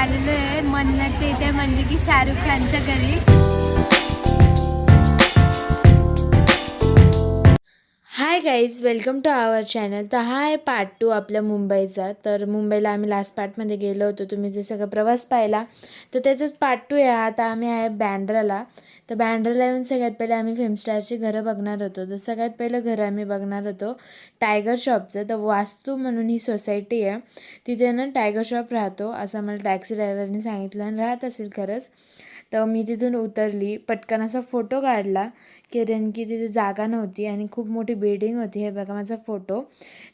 आलेलो आहे. मन्नाच्या इथे म्हणजे की शाहरुख खानच्या घरी. Hi guys welcome to our channel तर हा आहे पार्ट टू आपल्या मुंबईचा. तर मुंबईला आम्ही लास्ट पार्टमध्ये गेलो होतो. तुम्ही जे सगळं प्रवास पाहिला तर त्याचंच पार्ट टू आहे. आता आम्ही आहे बँड्राला तर बँड्राला येऊन सगळ्यात पहिले आम्ही फिल्मस्टारची घरं बघणार होतो. तर सगळ्यात पहिलं घरं आम्ही बघणार होतो टायगर शॉपचं तर वास्तू म्हणून ही सोसायटी आहे. तिथे ना टायगर शॉप राहतो. असं मला टॅक्सी ड्रायव्हरने सांगितलं. आणि राहत असेल खरंच. तर मी तिथून उतरली. पटकन असा फोटो काढला कारण की तिथे जागा नव्हती आणि खूप मोठी बिल्डिंग होती. हे बघा माझा फोटो.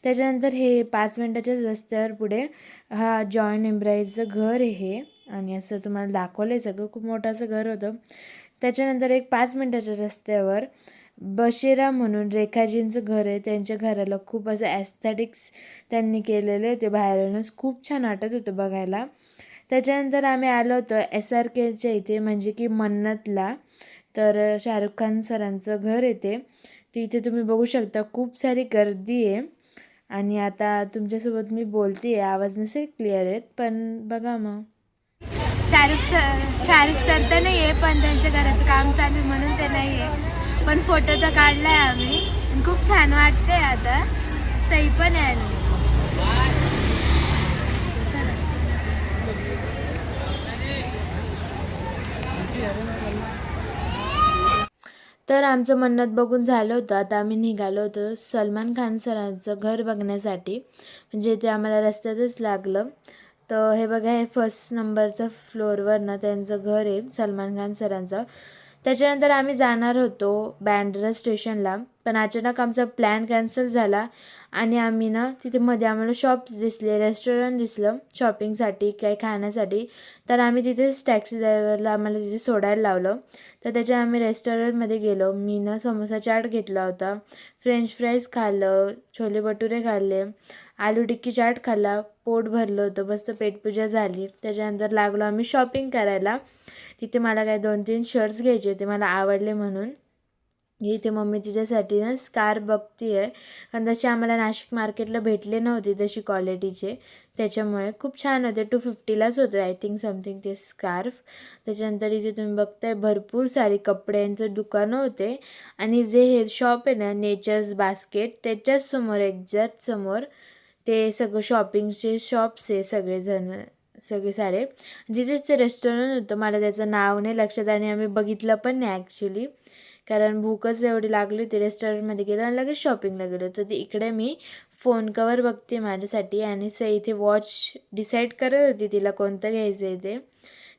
त्याच्यानंतर हे पाच मिनटाच्या रस्त्यावर पुढे हा जॉईन एम्ब्रॉईचं घर आहे. हे आणि असं तुम्हाला दाखवलं आहे सगळं. खूप मोठं असं घर होतं. त्याच्यानंतर एक पाच मिनटाच्या रस्त्यावर बशिरा म्हणून रेखाजींचं घर आहे. त्यांच्या घराला खूप असं ॲस्थेटिक्स त्यांनी केलेले होते बाहेरूनच खूप छान वाटत होतं बघायला. त्याच्यानंतर आम्ही आलो होतो एस आर केच्या इथे म्हणजे की मन्नतला. तर शाहरुख खान सरांचं घर येते. तिथे तुम्ही बघू शकता खूप सारी गर्दी आहे. आणि आता तुमच्यासोबत मी बोलते आहे आवाज नसेल क्लिअर आहेत पण बघा मग. शाहरुख सर शाहरुख सर तर नाही आहे पण त्यांच्या घराचं काम चालू आहे म्हणून ते नाही आहे पण फोटो तर काढला आहे आम्ही खूप छान वाटते आता. सही पण आहे आणि चला. तर आमचं मन्नत बघून झालं होतं. आता आम्ही निघालो होतो सलमान खान सरांचं घर बघण्यासाठी. म्हणजे ते आम्हाला रस्त्यातच लागलं. तर हे बघा हे फर्स्ट नंबरचं फ्लोअरवर ना त्यांचं घर आहे सलमान खान सरांचं. त्याच्यानंतर आम्ही जाणार होतो बँड्रा स्टेशनला. पण अचानक आमचा प्लॅन कॅन्सल झाला आणि आम्ही ना तिथे मध्ये आम्हाला शॉप्स दिसले रेस्टॉरंट दिसलं शॉपिंगसाठी काही खाण्यासाठी. तर आम्ही तिथेच टॅक्सी ड्रायव्हरला आम्हाला तिथे सोडायला लावलं. तर त्याच्या आम्ही रेस्टॉरंटमध्ये गेलो. मी ना समोसा चाट घेतला होता. फ्रेंच फ्राईज खाल्लं छोले भटुरे खाल्ले आलू टिक्की चाट खाल्ला पोट भरलं होतं मस्त पेटपूजा झाली. त्याच्यानंतर लागलो आम्ही शॉपिंग करायला. तिथे मला काय दोन तीन शर्ट्स घ्यायचे होते मला आवडले म्हणून. इथे मम्मी तिच्यासाठी ना स्कार्फ बघती आहे कारण तसे आम्हाला नाशिक मार्केटला भेटले नव्हते तशी क्वालिटीचे त्याच्यामुळे खूप छान होते. टू फिफ्टीलाच होते आय थिंक समथिंग ते स्कार्फ त्याच्यानंतर इथे तुम्ही बघताय भरपूर सारी कपड्यांचं दुकानं होते. आणि जे हे शॉप आहे ना नेचर्स बास्केट त्याच्याच समोर एक्झॅक्ट समोर ते सगळं शॉपिंगचे शॉप्स आहे सगळेजण. सगळे सारे. तिथेच ते रेस्टॉरंट होतं. मला त्याचं नाव नाही लक्षात आणि आम्ही बघितलं पण नाही ॲक्च्युली कारण भूकच एवढी लागली होती रेस्टॉरंटमध्ये गेलो आणि लगेच शॉपिंगला गेलो. तर ते इकडे मी फोन कवर बघते माझ्यासाठी आणि स इथे वॉच डिसाईड करत होती तिला कोणतं घ्यायचं आहे ते.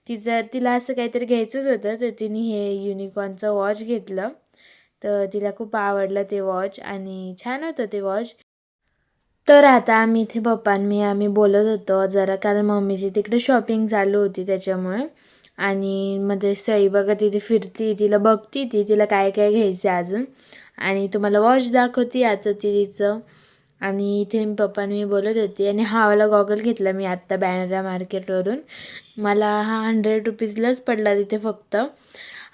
तिचं तिला असं काहीतरी घ्यायचंच होतं. तर तिने हे युनिकॉर्नचं वॉच घेतलं. तर तिला खूप आवडलं ते वॉच आणि छान होतं ते वॉच तर आता आम्ही इथे पप्पा आणि मी आम्ही बोलत होतो जरा कारण मम्मीची तिकडे शॉपिंग चालू होती त्याच्यामुळे. आणि मध्ये सई बघा तिथे फिरती तिला बघती ती तिला काय काय घ्यायचं आहे अजून. आणि तुम्हाला वॉच दाखवती आता ती तिचं. आणि इथे पप्पा आणि मी बोलत होती आणि हावाला गॉगल घेतला मी आत्ता बॅनरा मार्केटवरून मला हा हंड्रेड रुपीजलाच पडला तिथे फक्त.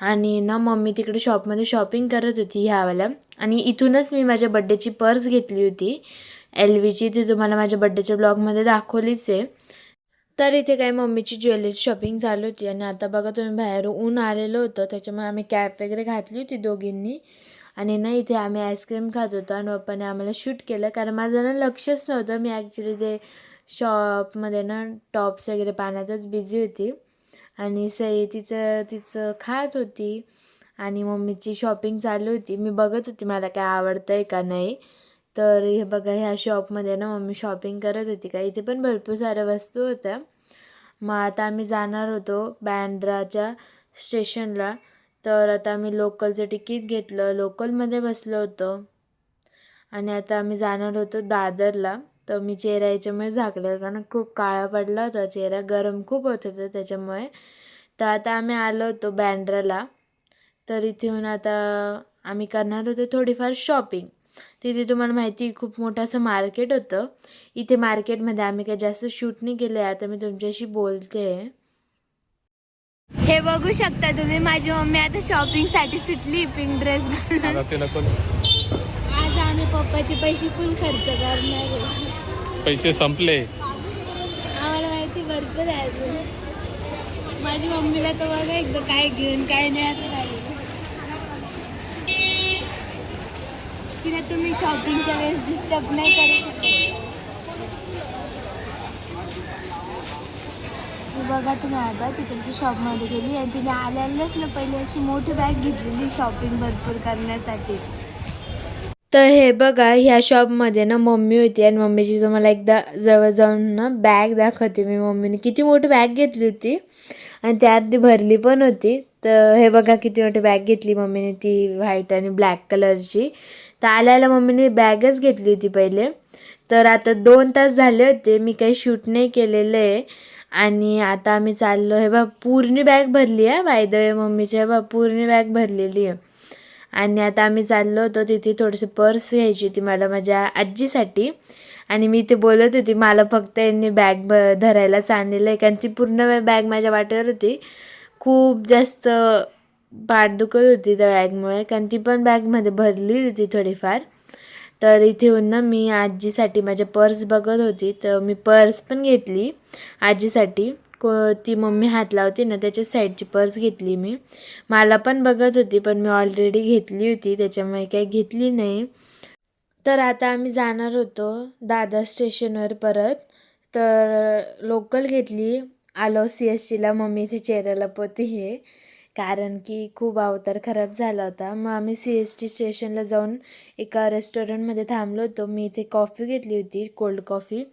आणि ना मम्मी तिकडे शॉपमध्ये शॉपिंग करत होती ह्यावाला आणि इथूनच मी माझ्या बड्डेची पर्स घेतली होती. एल व्हीची ती तुम्हाला माझ्या बड्डेच्या ब्लॉगमध्ये दाखवलीच आहे. तर इथे काही मम्मीची ज्वेलरी शॉपिंग चालू होती आणि आता बघा तुम्ही बाहेर ऊन आलेलं होतं त्याच्यामुळे आम्ही कॅप वगैरे घातली होती दोघींनी. आणि ना इथे आम्ही आईस्क्रीम खात होतो आणि पप्पाने आम्हाला शूट केलं कारण माझं ना लक्षच नव्हतं. मी ॲक्च्युली ते शॉपमध्ये ना टॉप्स वगैरे पाण्यातच बिझी होती. आणि सई तिचं तिचं खात होती आणि मम्मीची शॉपिंग चालू होती. मी बघत होती मला काय आवडतं आहे का नाही. तर हे बघा ह्या शॉपमध्ये ना मम्मी शॉपिंग करत होती का? इथे पण भरपूर साऱ्या वस्तू होत्या. मग आता आम्ही जाणार होतो बँड्राच्या स्टेशनला तर आता आम्ही लोकलचं तिकीट घेतलं. लोकलमध्ये बसलो होतो. आणि आता आम्ही जाणार होतो दादरला. तर मी चेहरा याच्यामुळे झाकलं कारण खूप काळा पडला होता चेहरा. गरम खूप होत होता त्याच्यामुळे. तर आता आम्ही आलो होतो बँड्राला तर इथून आता आम्ही करणार होतो थोडीफार शॉपिंग तिथे तुम्हाला माहिती खूप मोठं असं मार्केट होतं. इथे मार्केटमध्ये आम्ही काही जास्त शूट नाही केलं आहे आता मी तुमच्याशी बोलते. हे बघू शकता तुम्ही माझी मम्मी आता शॉपिंगसाठी सुटली पिंक ड्रेस घालून. आता आज आम्ही पप्पाचे पैसे फुल खर्च करणार आहे. पैसे संपले. आम्हाला माहिती भरपूर आहे अजून. माझी मम्मीला तर बघा एकदा काय घेऊन काय नाही असं लागलं तिला तुम्ही शॉपिंगच्या वेळेस डिस्टर्ब नाही करू शकत. बघा तुम्ही आता ती तुमच्या शॉपमध्ये गेली आणि तिने आल्यालाच ना पहिले अशी मोठी बॅग घेतलेली शॉपिंग भरपूर करण्यासाठी. तर हे बघा ह्या शॉपमध्ये ना मम्मी होती आणि मम्मीची तुम्हाला एकदा जवळ जाऊन ना बॅग दाखवते मी मम्मीने. किती मोठी बॅग घेतली होती आणि त्यात ती भरली पण होती. तर हे बघा किती मोठी बॅग घेतली मम्मीने ती व्हाईट आणि ब्लॅक कलरची तर आल्याला मम्मीने बॅगच घेतली होती पहिले. तर आता दोन तास झाले होते मी काही शूट नाही केलेलं आहे. आणि आता आम्ही चाललो हे बा पूर्ण बॅग भरली आहे बायदळे मम्मीची हे बा पूर्ण बॅग भरलेली आहे. आणि आता आम्ही चाललो होतो तिथे थोडीशी पर्स घ्यायची होती मला माझ्या आजीसाठी. आणि मी ते बोलत होती मला फक्त यांनी बॅग ब धरायलाच आणलेलं आहे. कारण ती पूर्ण बॅग माझ्या वाटेवर होती. खूप जास्त पाठ दुखत होती त्या बॅगमुळे कारण ती पण बॅगमध्ये भरली होती थोडीफार. तर इथे येऊन ना मी आजीसाठी माझ्या पर्स बघत होती. तर मी पर्स पण घेतली आजीसाठी. को ती मम्मी हात लावते ना त्याच्या साईडची पर्स घेतली मी. मला पण बघत होती पण मी ऑलरेडी घेतली होती. त्याच्यामुळे काही घेतली नाही. तर आता आम्ही जाणार होतो दादा स्टेशनवर परत. तर लोकल घेतली. आलो सी एस टीला मम्मी इथे चेहऱ्याला पोती हे. कारण की खूप अवतार खराब झाला होता. मग आम्ही सी एस टी स्टेशनला जाऊन एका रेस्टॉरंटमध्ये थांबलो होतो. मी इथे कॉफी घेतली होती कोल्ड कॉफी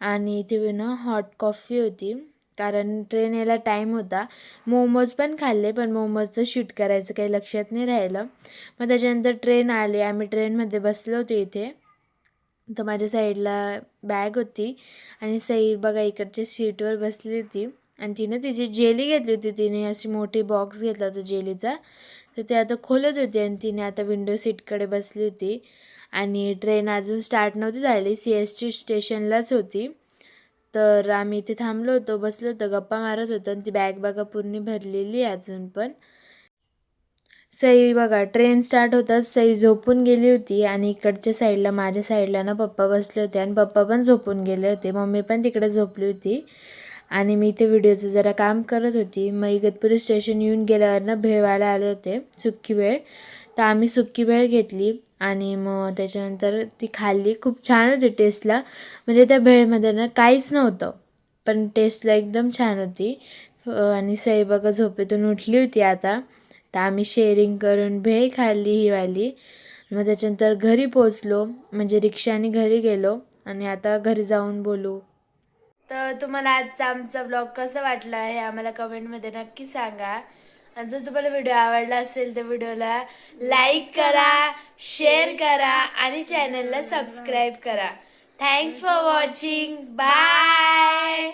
आणि इथे ना हॉट कॉफी होती. कारण ट्रेन यायला टाईम होता. मोमोज पण खाल्ले पण मोमोजचं शूट करायचं काही लक्षात नाही राहिलं. मग त्याच्यानंतर ट्रेन आली. आम्ही ट्रेनमध्ये बसलो होतो इथे. तर माझ्या साईडला बॅग होती. आणि सई बघा इकडच्या सीटवर बसली होती. आणि तिनं तिची जेली घेतली होती. तिने अशी मोठी बॉक्स घेतला होता जेलीचा. तर ते आता खोलत होती आणि तिने आता विंडो सीटकडे बसली होती. आणि ट्रेन अजून स्टार्ट नव्हती झाली. सी एस टी स्टेशनलाच होती. तर आम्ही इथे थांबलो होतो बसलो होतो गप्पा मारत होतो आणि ती बॅग बॅगा पूर्ण भरलेली अजून पण. सई बघा ट्रेन स्टार्ट होताच सई झोपून गेली होती आणि इकडच्या साईडला माझ्या साईडला ना पप्पा बसले होते आणि पप्पा पण झोपून गेले होते. मम्मी पण तिकडे झोपली होती. आणि मी इथे व्हिडिओचं जरा काम करत होती. मग इगतपुरी स्टेशन येऊन गेल्यावर ना भेळवाला आले होते सुक्की वेळ तर आम्ही सुक्की वेळ घेतली आणि मग त्याच्यानंतर ती खाल्ली. खूप छान होती टेस्टला म्हणजे त्या भेळमध्ये ना काहीच नव्हतं पण टेस्टला एकदम छान होती. आणि सई बघा झोपेतून उठली होती आता. तर आम्ही शेअरिंग करून भेळ खाल्ली ही वाली. मग त्याच्यानंतर घरी पोचलो म्हणजे रिक्षाने घरी गेलो आणि आता घरी जाऊन बोलू. तर तुम्हाला आजचा आमचा ब्लॉग कसा वाटला हे आम्हाला कमेंटमध्ये नक्की सांगा. आणि जर तुम्हाला व्हिडिओ आवडला असेल तर व्हिडिओला लाईक करा शेअर करा आणि चॅनलला सबस्क्राईब करा. Thanks for watching bye